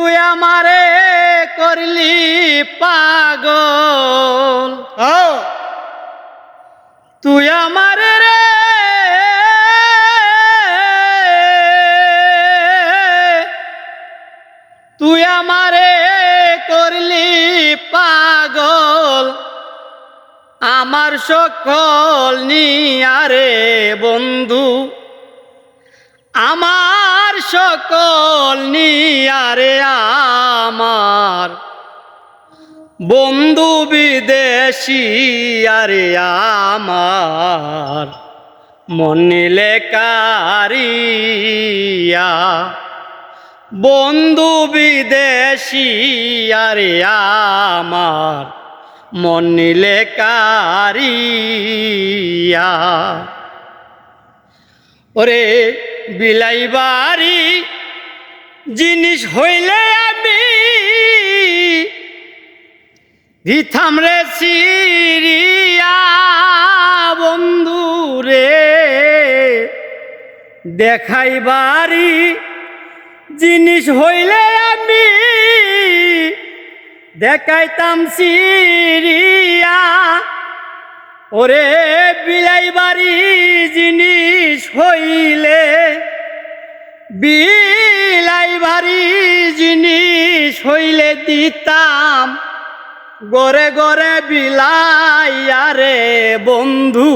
তুই আমারে করলি পাগল। তুই আমারে রে। তুই আমারে করলি পাগল। আমার সকল নিয়ারে বন্ধু। আমার সকল নিয়ারে আমার। বন্ধু বিদেশি আরে আমার। মনিলে কারিয়া বন্ধু বিদেশি আরে আমার। মনিলে কারিয়া ওরে বিলাই বাড়ি, জিনিস হইলে আমি দিথাম রে সিরিয়া বন্ধু রে। দেখাই বাড়ি, জিনিস হইলে আমি দেখাইতাম সিরিয়া। ওরে বিলাই বাড়ি হইলে বিলাই বাড়ি জিনিস হইলে দিতাম। গরে গরে বিলাইয়া রে বন্ধু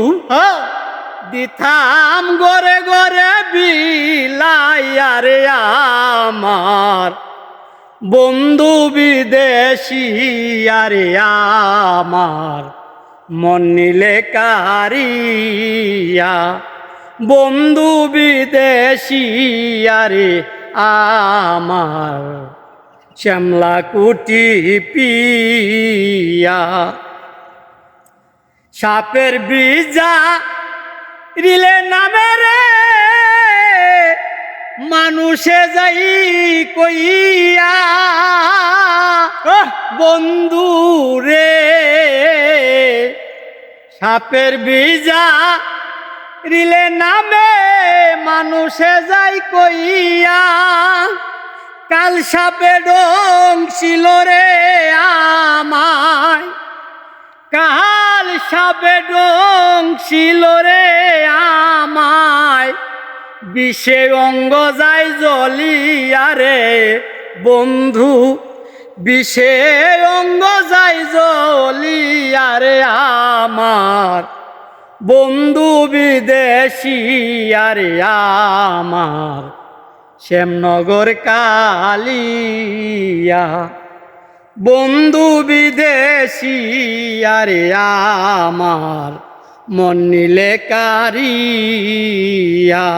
দিতাম। গরে গরে বিলাইয়া রে আমার বন্ধু বিদেশি, আরে আমার মন নিলে কারিয়া। বন্ধু বিদেশি, আরে আমার শ্যামলা কুটি পিয়া। সাপের বীজা রিলে নামে রে, মানুষে যাই কইয়া। বন্ধু রে, সাপের বীজা রিলে নামে মানুষে যাই কইয়া, কাল সাপে ডং ছিল রে আমায়। কাল সাপে ডং ছিল রে আমায়। বিষে অঙ্গ যাই জ্বলিয়া রে বন্ধু, বিষে অঙ্গ যাই জ্বলিয়া রে আমার। বন্ধু বিদেশি আরে আমার শ্যামনগর কালিয়া। বন্ধু বিদেশি আরে আমার মন নিলে কারিয়া।